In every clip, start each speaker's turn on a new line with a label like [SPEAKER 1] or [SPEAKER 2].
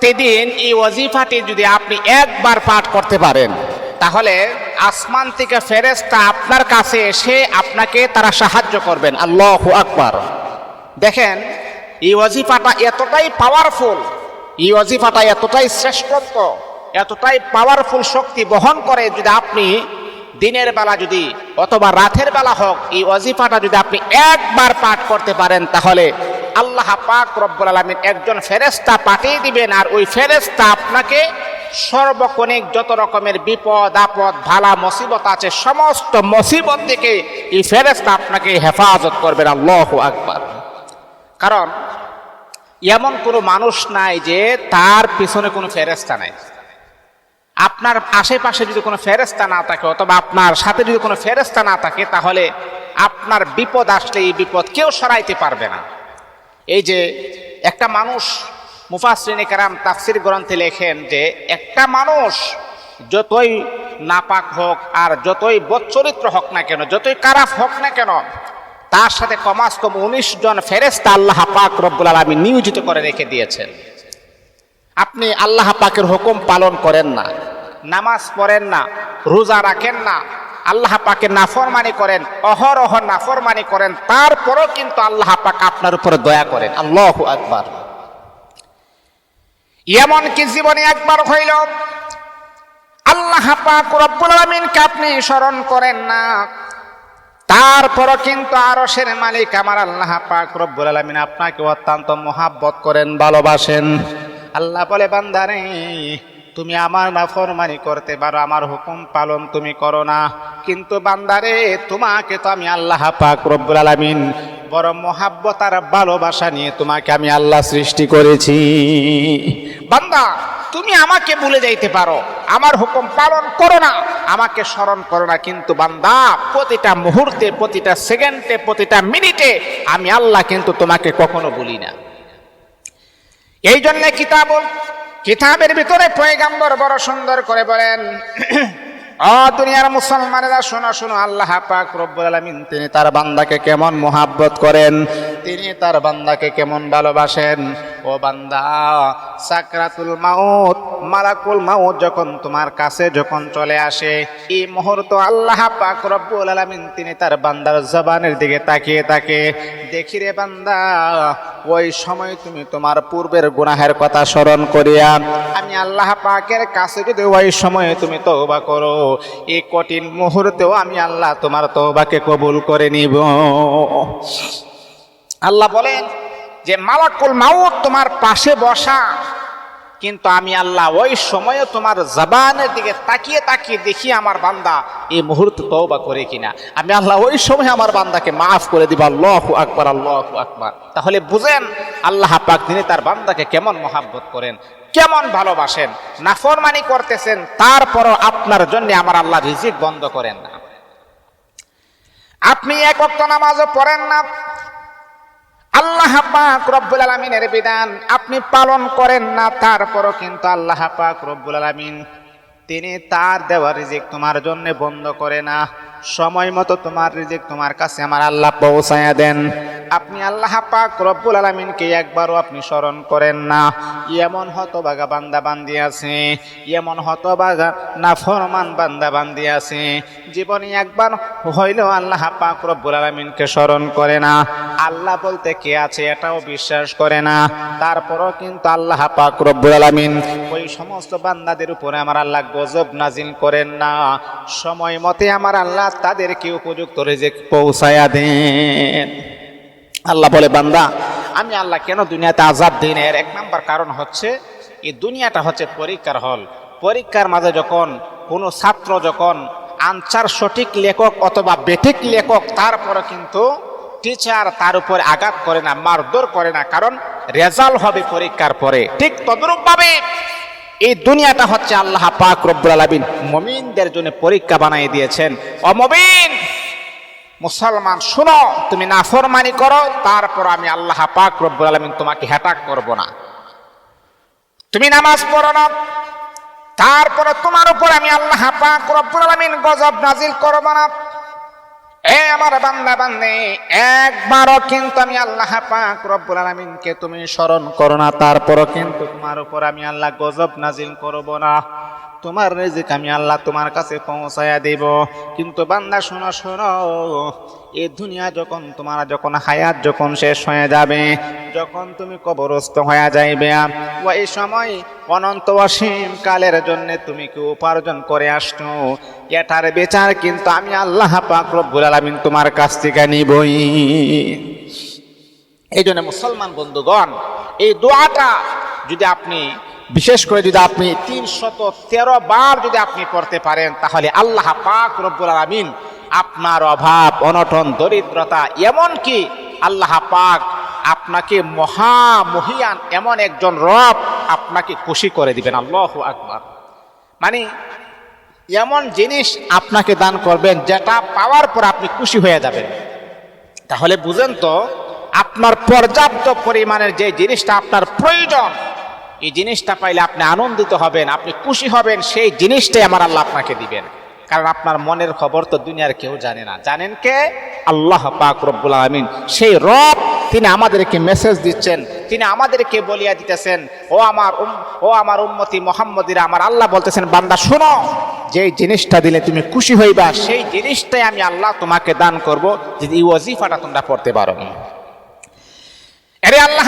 [SPEAKER 1] প্রতিদিন এই ওজিফাটি যদি আপনি একবার পাঠ করতে পারেন, তাহলে আসমান থেকে ফেরেস্তা আপনার কাছে এসে আপনাকে তারা সাহায্য করবেন। আল্লাহ আকবার। দেখেন, এই ওজিফাটা এতটাই পাওয়ারফুল এই ওজিফাটা এতটাই শ্রেষ্ঠত্ব, এতটাই পাওয়ারফুল শক্তি বহন করে যদি আপনি দিনের বেলা যদি অথবা রাতের বেলা হোক, এই ওজিফাটা যদি আপনি একবার পাঠ করতে পারেন, তাহলে আল্লাহ পাক রব্বুল আলমিন একজন ফেরেস্তা পাঠিয়ে দিবেন আর ওই ফেরেস্তা আপনাকে সর্বক্ষণিক যত রকমের বিপদ, আপদ ভালা মুসিবত আছে, সমস্ত মুসিবত থেকে এই ফেরেস্তা আপনাকে হেফাজত করবেন। আল্লাহ আকবার। কারণ এমন কোনো মানুষ নাই যে তার পিছনে কোনো ফেরেস্তা নাই। আপনার আশেপাশে যদি কোনো ফেরেস্তা না থাকে অথবা আপনার সাথে যদি কোনো ফেরেস্তা না থাকে, তাহলে আপনার বিপদ আসলে এই বিপদ কেউ সরাইতে পারবে না। এই যে একটা মানুষ মুফাসরিনে কারাম তাফসির গ্রন্থে লেখেন যে একটা মানুষ যতই নাপাক হোক আর যতই বচ্চরিত্র হোক না কেন, যতই কারাফ হোক না কেন, তার সাথে কমাস কম উনিশ জন ফেরেস্তা আল্লাহ পাক রব্বুল আলমী নিয়োজিত করে রেখে দিয়েছেন। আপনি আল্লাহ পাকের হুকুম পালন করেন না, নামাজ পড়েন না, রোজা রাখেন না আল্লাহ পাকে নাফরমানি করেন, অহরহ নাফরমানি করেন, তারপরও কিন্তু আল্লাহ পাক আপনার উপরে দয়া করেন। আল্লাহ আকবার। এমন কি জীবনে একবার হইল, আল্লাহ পাক রব্বুল আলামিনকে আপনি স্মরণ করেন না, তারপরও কিন্তু আরশের মালিক আমার আল্লাহ পাক রব্বুল আলামিন আপনাকে অত্যন্ত মহাব্বত করেন, ভালোবাসেন। আল্লাহ বলে, বান্দারে তুমি আমার নাফরমানি করতে পারো, আমার হুকুম পালন তুমি করো না। কিন্তু বান্দারে, তোমাকে তো আমি আল্লাহ পাক রব্বুল আলামিন বড় মহাব্বত আর ভালোবাসা নিয়ে তোমাকে আমি আল্লাহ সৃষ্টি করেছি। বান্দা, তুমি আমাকে ভুলে যাইতে পারো, আমার হুকুম পালন করো না, আমাকে স্মরণ করো না। কিন্তু বান্দা, প্রতিটা মুহূর্তে, প্রতিটা সেকেন্ডে, প্রতিটা মিনিটে আমি আল্লাহ কিন্তু তোমাকে কখনো বলি না। এই জন্য কিতাব কিতাবের ভিতরে পয়গাম্বর বড় সুন্দর করে বলেন অ দুনিয়ার মুসলমানেরা, শোনো শোনো, আল্লাহ পাক রব্বুল তিনি তার বান্দাকে কেমন মোহাব্বত করেন? তিনি তার বান্দাকে কেমন ভালোবাসেন? ও বান্দা, সাকরাতুল মাউত, মালাকুল মাউত যখন তোমার কাছে যখন চলে আসে, এই মুহূর্ত আল্লাহ পাক রব্বুল আলামিন তিনি তার বান্দার জবানের দিকে তাকিয়ে তাকে দেখি রে বান্দা, ওই সময় তুমি তোমার পূর্বের গুনাহের কথা স্মরণ করিয়া, আমি আল্লাহ পাকের কাছে যদি ওই সময়ে তুমি তওবা করো, এই কঠিন মুহূর্তেও আমি আল্লাহ তোমার তওবাকে কবুল করে নিব। আল্লাহ বলেন যে মালাকুল মাউত তোমার পাশে বসা, কিন্তু আমি আল্লাহ ওই সময়ে তোমার জবানের দিকে তাকিয়ে তাকিয়ে দেখি আমার বান্দা এই মুহূর্তে তওবা করে কিনা। আমি আল্লাহ ওই সময় আমার বান্দাকে মাফ করে দিব। আল্লাহ আকবার আল্লাহ আকবার। তাহলে বুঝেন আল্লাহ পাক তিনি তার বান্দাকে কেমন মহাব্বত করেন, কেমন ভালোবাসেন, নাফরমানি করতেছেন, তারপরও আপনার জন্য আমার আল্লাহ রিজিক বন্ধ করেন না। আপনি এক নামাজও পড়েন না আল্লাহ পাক রব্বুল আলমিনের বিধান, আপনি পালন করেন না, তারপরও কিন্তু আল্লাহ পাক রব্বুল আলমিন, তিনি তার দেওয়ার রিজিক তোমার জন্য বন্ধ করে না। সময় মতো তোমার রিজিক তোমার কাছে আমার আল্লাহ পৌঁছায়া দেন। আপনি আল্লাহ পাক রব্বুল আলমিনকে একবারও আপনি স্মরণ করেন না। এমন হত হতবাগা বান্দা বান্দি আছে, এমন হতবাগা না ফরমান বান্দা বান্দি আছে, জীবনে একবার হইলেও আল্লাহ পাক রব্বুল আলমিনকে স্মরণ করে না। আল্লাহ বলতে কে আছে এটাও বিশ্বাস করে না। তারপরও কিন্তু আল্লাহ পাক রব্বুল আলমিন ওই সমস্ত বান্দাদের উপরে আমার আল্লাহ গজব নাজিল করেন না। সময় মতে আমার আল্লাহ তাদেরকে উপযুক্ত রেজেক পৌঁছায়া দেন। আল্লাহ বলে, বান্দা, আমি আল্লাহ কেন দুনিয়াতে আজাব দিন এর এক নাম্বার কারণ হচ্ছে, এই দুনিয়াটা হচ্ছে পরীক্ষার হল। পরীক্ষার মাঝে যখন কোনো ছাত্র যখন আনসার সঠিক লেখক অথবা বেঠিক লেখক, তারপরে কিন্তু টিচার তার উপর আঘাত করে না, মারধর করে না, কারণ রেজাল্ট হবে পরীক্ষার পরে। ঠিক তদরূপভাবে এই দুনিয়াটা হচ্ছে আল্লাহ পাক রব্বুল মমিনদের জন্য পরীক্ষা বানিয়ে দিয়েছেন। অমবিন মুসলমান, শুনো, তুমি নাফরমানি করো, তারপর আমি আল্লাহ পাক রব্বুল আলামিন তোমাকে হ্যাটাক করব না। তুমি নামাজ পড়ো না, তারপরে তোমার উপর আমি আল্লাহ পাক রব্বুল আলামিন গজব নাজিল করব না। এ আমার বান্দা বান্দে, একবারও কিন্তু আমি আল্লাহ পাক রব্বুল আলামিনকে তুমি স্মরণ করো না, তারপরও কিন্তু তোমার উপর আমি আল্লাহ গজব নাজিল করব না। তোমার রিজিক আমি আল্লাহ তোমার কাছে পৌঁছায়া দেব। কিন্তু বান্দা, শোনো শোনো, এ দুনিয়া যখন, তোমার যখন হায়াত যখন শেষ হয়ে যাবে, যখন তুমি কবরস্থ হয়ে যাইবে, ওই সময় অনন্ত অসীম কালের জন্য তুমি কি উপার্জন করে আসছো? এটার বেচার কিন্তু আমি আল্লাহ পাক রব্বুল আলামিন তোমার কাছ থেকে নিবই। এই জন্য মুসলমান বন্ধুগণ, এই দোয়াটা যদি আপনি বিশেষ করে যদি আপনি তিনশত তেরো বার যদি আপনি করতে পারেন, তাহলে আল্লাহ পাক রব্বুল আলামিন আপনার অভাব, অনটন, দরিদ্রতা, এমনকি আল্লাহ পাক আপনাকে মহা মহিয়ান এমন একজন রব আপনাকে খুশি করে দিবেন। আল্লাহ আকবার। মানে এমন জিনিস আপনাকে দান করবেন যেটা পাওয়ার পর আপনি খুশি হয়ে যাবেন। তাহলে বুঝেন তো, আপনার পর্যাপ্ত পরিমাণের যে জিনিসটা আপনার প্রয়োজন এই জিনিসটা পাইলে আপনি আনন্দিত হবেন, আপনি খুশি হবেন, সেই জিনিসটাই আমার আল্লাহ আপনাকে দিবেন। কারণ আপনার মনের খবর তো দুনিয়ার কেউ জানে না। জানেন কে? আল্লাহ পাক রব্বুল আলমিন। সেই রব, তিনি আমাদেরকে মেসেজ দিচ্ছেন, তিনি আমাদেরকে বলিয়া দিতেছেন, ও আমার ও আমার উম্মতি মোহাম্মদিরা, আমার আল্লাহ বলতেছেন, বান্দা, শোনো, যে জিনিসটা দিলে তুমি খুশি হইবা, সেই জিনিসটাই আমি আল্লাহ তোমাকে দান করব, যদি এই ওয়াজিফাটা তোমরা পড়তে পারো আরে আল্লাহ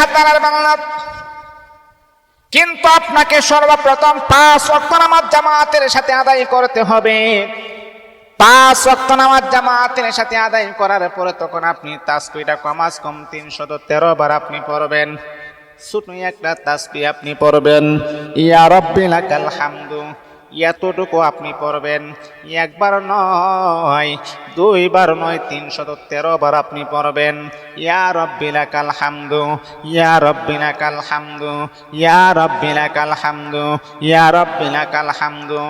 [SPEAKER 1] কিন্তু আপনাকে সর্বপ্রথম পাঁচ অক্ত নামাজ জামাতের সাথে আদায় করতে হবে। পাঁচ অক্ত নামাজ জামাতের সাথে আদায় করার পরে তখন আপনি তাস্কুইটা কমাস কম তিনশত তেরো বার আপনি পড়বেন। ছোট একটা তাস্কুই আপনি পড়বেন। ইয়া রব্বি লাকাল হামদু। এতটুকু আপনি পড়বেন। একবার নয়, দুইবার নয়, তিনশত তেরো বার আপনি পড়বেন। ইয়া রব্বিলা কাল হামদু, ইয়া রব্বিলা কাল হামদু, ইয়া রব্বিলা কাল হামদু, ইয়া রব্বিলা কাল হামদু।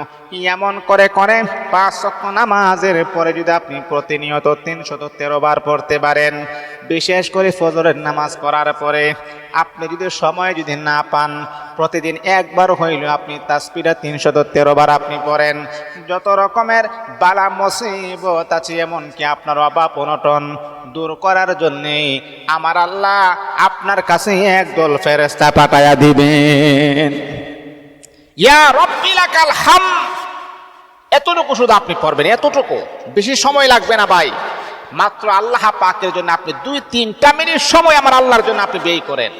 [SPEAKER 1] এমন করে করে পাঁচ নামাজের পরে যদি আপনি প্রতিনিয়ত তিনশত তেরো বার পড়তে পারেন বিশেষ করে ফজরের নামাজ পড়ার পরে আপনি যদি সময় যদি না পান, প্রতিদিন একবার হইল আপনি তাসপিরা তিনশত তেরো বার আপনি পড়েন। যত রকমের বালা মুসিবত আছে, এমনকি আপনার অভাব অনটন দূর করার জন্যে আমার আল্লাহ আপনার কাছে একদল ফেরেস্তা পাঠায়া দিবেন। হাম এতটুকু শুধু আপনি পড়বেন, এতটুকু। বেশি সময় লাগবে না ভাই। মাত্র আল্লাহ পাকের জন্য আপনি দুই তিনটা মিনিট সময় আমার আল্লাহর জন্য আপনি ব্যয় করেন।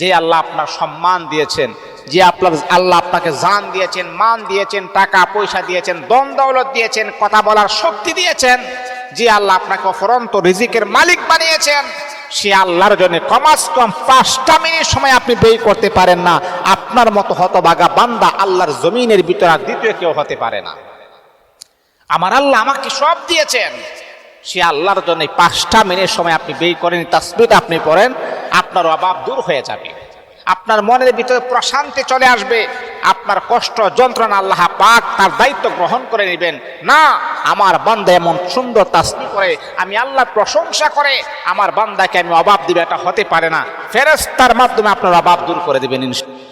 [SPEAKER 1] যে আল্লাহ আপনার সম্মান দিয়েছেন, যে আপনার আল্লাহ আপনাকে জান দিয়েছেন, মান দিয়েছেন, টাকা পয়সা দিয়েছেন দন দৌলত দিয়েছেন, কথা বলার শক্তি দিয়েছেন, যে আল্লাহ আপনাকে অফরন্ত রিজিকের মালিক বানিয়েছেন, সে আল্লাহর জন্য কমাস কম পাঁচটা মিনিট সময় আপনি ব্যয় করতে পারেন না। আপনার মতো হতবাগা বান্দা আল্লাহর জমিনের ভিতরে দ্বিতীয় কেউ হতে পারে না। আমার আল্লাহ আমাকে সব দিয়েছেন। সে আল্লাহর জন্য পাঁচটা মিনিট সময় আপনি ব্যয় করেন তাসবিট আপনি পড়েন, আপনার অভাব দূর হয়ে যাবে। আপনার মনের ভিতরে প্রশান্তি চলে আসবে, আপনার কষ্ট, যন্ত্রণা আল্লাহ পাক তার দায়িত্ব গ্রহণ করে নেবেন। না, আমার বান্দা এমন সুন্দর তাসবি করে, আমি আল্লাহর প্রশংসা করে, আমার বান্দাকে আমি অভাব দিবে এটা হতে পারে না। ফেরেস্তার মাধ্যমে আপনার অভাব দূর করে দেবেন ইনশাআল্লাহ।